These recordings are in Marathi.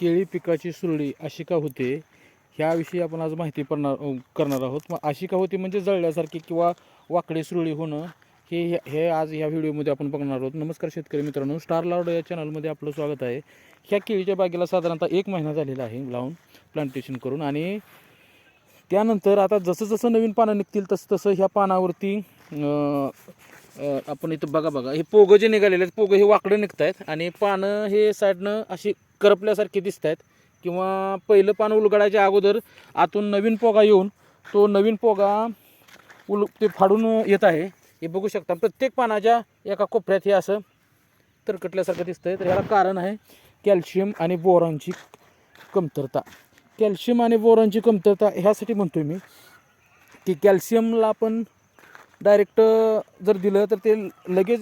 केळी पिकाची सुरळी अशी का होते ह्याविषयी आपण आज माहिती पडणार करणार आहोत. मग अशी का होते म्हणजे जळल्यासारखी किंवा वाकडे सुरळी होणं हे हे आज ह्या व्हिडिओमध्ये आपण बघणार आहोत. नमस्कार शेतकरी मित्रांनो स्टार लावड या चॅनलमध्ये आपलं स्वागत आहे. ह्या केळीच्या बागेला साधारणतः एक महिना झालेला आहे लावून प्लांटेशन करून. आणि त्यानंतर आता जसं जसं नवीन पानं निघतील तसं तसं ह्या पानावरती आपण इथं बघा बघा. हे पोगं जे निघालेले आहेत पोगं हे वाकडं निघत आहेत आणि पानं हे साईडनं अशी करपल्यासारखी दिसत आहेत किंवा पहिलं पान उलगडायच्या अगोदर आतून नवीन पोगा येऊन तो नवीन पोगा उल ते फाडून येत आहे. हे बघू शकता प्रत्येक पानाच्या एका कोपऱ्यात हे असं तरकटल्यासारखं दिसतंय. तर ह्याला कारण आहे कॅल्शियम आणि बोरॉनची कमतरता. कॅल्शियम आणि बोरॉनची कमतरता ह्यासाठी म्हणतो मी की कॅल्शियमला आपण डायरेक्ट जर दिलं तर ते लगेच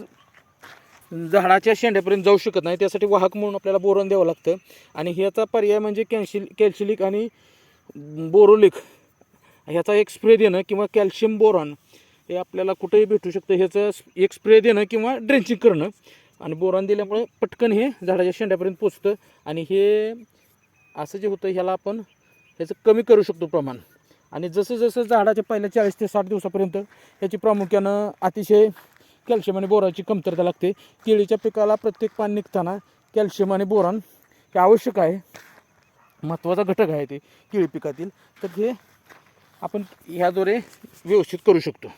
झाडाच्या शेंड्यापर्यंत जाऊ शकत नाही. त्यासाठी वाहक म्हणून आपल्याला बोरॉन द्यावं लागतं. आणि ह्याचा पर्याय म्हणजे कॅल्शिल कॅल्शिलिक आणि बोरोलिक ह्याचा एक स्प्रे देणं किंवा कॅल्शियम बोरॉन हे आपल्याला कुठेही भेटू शकतं. ह्याचं एक स्प्रे देणं किंवा ड्रेंचिंग करणं. आणि बोरॉन दिल्यामुळे पटकन हे झाडाच्या शेंड्यापर्यंत पोचतं. आणि हे असं जे होतं ह्याला आपण ह्याचं कमी करू शकतो प्रमाण. आणि जसं जसं झाडाच्या पहिल्या चाळीस ते साठ दिवसापर्यंत याची प्रामुख्यानं अतिशय कॅल्शियम आणि बोराची कमतरता लागते. केळीच्या पिकाला प्रत्येक पान निघताना कॅल्शियम आणि बोरान हे आवश्यक आहे. महत्त्वाचा घटक आहे ते केळी पिकातील. तर हे आपण ह्याद्वारे व्यवस्थित करू शकतो.